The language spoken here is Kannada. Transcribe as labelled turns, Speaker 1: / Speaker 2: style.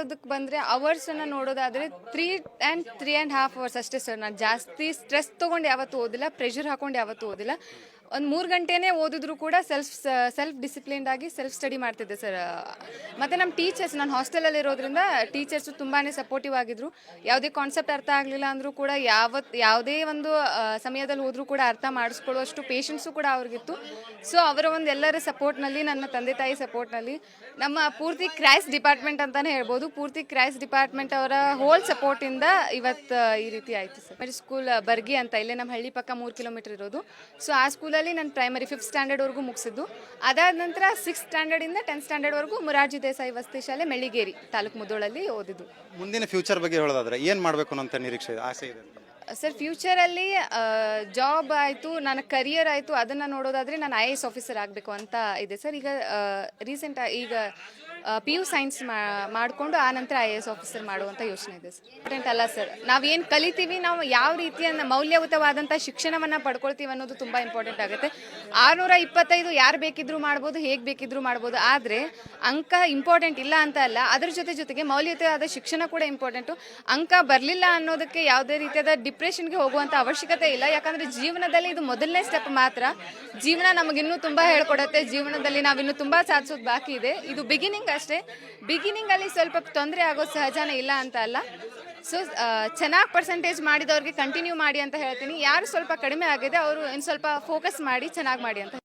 Speaker 1: ಅದಕ್ಕೆ ಬಂದರೆ ಅವರ್ಸನ್ನು ನೋಡೋದಾದರೆ three and three and half hours ಅಷ್ಟೇ ಸರ್ ನಾನು ಜಾಸ್ತಿ ಸ್ಟ್ರೆಸ್ ತೊಗೊಂಡು ಯಾವತ್ತೂ ಓದಿಲ್ಲ ಪ್ರೆಷರ್ ಹಾಕೊಂಡು ಯಾವತ್ತೂ ಓದಿಲ್ಲ. ಒಂದು ಮೂರು ಗಂಟೆನೇ ಓದಿದ್ರು ಕೂಡ ಸೆಲ್ಫ್ ಸೆಲ್ಫ್ ಡಿಸಿಪ್ಲಿನ್ಡ್ ಆಗಿ ಸೆಲ್ಫ್ ಸ್ಟಡಿ ಮಾಡ್ತಿದ್ದೆ ಸರ್ ಮತ್ತು ನಮ್ಮ ಟೀಚರ್ಸ್ ನಾನು ಹಾಸ್ಟೆಲಲ್ಲಿ ಇರೋದ್ರಿಂದ ಟೀಚರ್ಸು ತುಂಬಾ ಸಪೋರ್ಟಿವ್ ಆಗಿದ್ರು. ಯಾವುದೇ ಕಾನ್ಸೆಪ್ಟ್ ಅರ್ಥ ಆಗಲಿಲ್ಲ ಅಂದರೂ ಕೂಡ ಯಾವತ್ತು ಯಾವುದೇ ಒಂದು ಸಮಯದಲ್ಲಿ ಹೋದರೂ ಕೂಡ ಅರ್ಥ ಮಾಡಿಸ್ಕೊಳ್ಳುವಷ್ಟು ಪೇಷನ್ಸು ಕೂಡ ಅವ್ರಿಗಿತ್ತು. ಸೊ ಅವರ ಒಂದು ಎಲ್ಲರ ಸಪೋರ್ಟ್ನಲ್ಲಿ ನನ್ನ ತಂದೆ ತಾಯಿ ಸಪೋರ್ಟ್ನಲ್ಲಿ ನಮ್ಮ ಪೂರ್ತಿ ಕ್ರೈಸ್ ಡಿಪಾರ್ಟ್ಮೆಂಟ್ ಅಂತಲೇ ಹೇಳ್ಬೋದು. ಪೂರ್ತಿ ಕ್ರೈಸ್ ಡಿಪಾರ್ಟ್ಮೆಂಟ್ ಅವರ ಹೋಲ್ ಸಪೋರ್ಟಿಂದ ಇವತ್ತು ಈ ರೀತಿ ಆಯಿತು ಸರ್. ಸ್ಕೂಲ್ ಬರ್ಗಿ ಅಂತ ಇಲ್ಲೇ ನಮ್ಮ ಹಳ್ಳಿ ಪಕ್ಕ ಮೂರು ಕಿಲೋಮೀಟರ್ ಇರೋದು. ಸೊ ಆ ಸ್ಕೂಲಲ್ಲಿ ನಾನು ಪ್ರೈಮರಿ ಫಿಫ್ತ್ ಸ್ಟ್ಯಾಂಡರ್ಡ್ವರೆಗೂ ಮುಗಿಸಿದ್ದು. ಅದಾದ ನಂತರ ಸಿಕ್ಸ್ ಸ್ಟ್ಯಾಂಡರ್ಡಿಂದ ಟೆಂತ್ ಸ್ಟ್ಯಾಂಡರ್ಡ್ವರೆಗೂ ಮುರಾರ್ಜಿ ದೇಸಾಯಿ ವಸತಿ ಶಾಲೆ ಮೆಳ್ಳಿಗೇರಿ ತಾಲೂಕು ಮುದೋಳಲ್ಲಿ ಓದಿದ್ದು.
Speaker 2: ಮುಂದಿನ ಫ್ಯೂಚರ್ ಬಗ್ಗೆ ಹೇಳೋದಾದ್ರೆ ಏನು ಮಾಡಬೇಕು ಅಂತ ನಿರೀಕ್ಷೆ ಇದೆ, ಆಸೆ ಇದೆ
Speaker 1: ಸರ್ ಫ್ಯೂಚರಲ್ಲಿ ಜಾಬ್ ಆಯಿತು ನನ್ನ ಕರಿಯರ್ ಆಯಿತು ಅದನ್ನು ನೋಡೋದಾದರೆ ನಾನು ಐ ಎ ಎಸ್ ಆಫೀಸರ್ ಆಗಬೇಕು ಅಂತ ಇದೆ ಸರ್. ಈಗ ರೀಸೆಂಟ್ ಈಗ ಪಿ ಯು ಸೈನ್ಸ್ ಮಾಡಿಕೊಂಡು ಆ ನಂತರ ಐ ಎ ಎಸ್ ಆಫೀಸರ್ ಮಾಡುವಂಥ ಯೋಚನೆ ಇದೆ ಸರ್. ಇಂಪಾರ್ಟೆಂಟ್ ಅಲ್ಲ ಸರ್. ನಾವೇನು ಕಲಿತೀವಿ, ನಾವು ಯಾವ ರೀತಿಯ ಮೌಲ್ಯಯುತವಾದಂಥ ಶಿಕ್ಷಣವನ್ನು ಪಡ್ಕೊಳ್ತೀವಿ ಅನ್ನೋದು ತುಂಬ ಇಂಪಾರ್ಟೆಂಟ್ ಆಗುತ್ತೆ. ಆರುನೂರ ಇಪ್ಪತ್ತೈದು ಯಾರು ಬೇಕಿದ್ರೂ ಮಾಡ್ಬೋದು, ಹೇಗೆ ಬೇಕಿದ್ರೂ ಮಾಡ್ಬೋದು. ಆದರೆ, ಅಂಕ ಇಂಪಾರ್ಟೆಂಟ್ ಇಲ್ಲ ಅಂತ ಅಲ್ಲ, ಅದ್ರ ಜೊತೆ ಜೊತೆಗೆ ಮೌಲ್ಯಯುತವಾದ ಶಿಕ್ಷಣ ಕೂಡ ಇಂಪಾರ್ಟೆಂಟು ಅಂಕ ಬರಲಿಲ್ಲ ಅನ್ನೋದಕ್ಕೆ ಯಾವುದೇ ರೀತಿಯಾದ ಡಿಪ್ರೆಷನ್ಗೆ ಹೋಗುವಂಥ ಅವಶ್ಯಕತೆ ಇಲ್ಲ. ಯಾಕಂದರೆ ಜೀವನದಲ್ಲಿ ಇದು ಮೊದಲನೇ ಸ್ಟೆಪ್ ಮಾತ್ರ. ಜೀವನ ನಮಗಿನ್ನೂ ತುಂಬ ಹೇಳ್ಕೊಡತ್ತೆ. ಜೀವನದಲ್ಲಿ ನಾವಿನ್ನೂ ತುಂಬ ಸಾಧಿಸೋದು ಬಾಕಿ ಇದೆ. ಇದು ಬಿಗಿನಿಂಗ್ ಅಷ್ಟೇ. ಬಿಗಿನಿಂಗಲ್ಲಿ ಸ್ವಲ್ಪ ತೊಂದರೆ ಆಗೋದು ಸಹಜನೇ ಇಲ್ಲ ಅಂತ ಅಲ್ಲ. ಸೊ ಚೆನ್ನಾಗಿ ಪರ್ಸೆಂಟೇಜ್ ಮಾಡಿದವ್ರಿಗೆ ಕಂಟಿನ್ಯೂ ಮಾಡಿ ಅಂತ ಹೇಳ್ತೀನಿ. ಯಾರು ಸ್ವಲ್ಪ ಕಡಿಮೆ ಆಗಿದೆ, ಅವರು ಇನ್ನು ಸ್ವಲ್ಪ ಫೋಕಸ್ ಮಾಡಿ, ಚೆನ್ನಾಗಿ ಮಾಡಿ ಅಂತ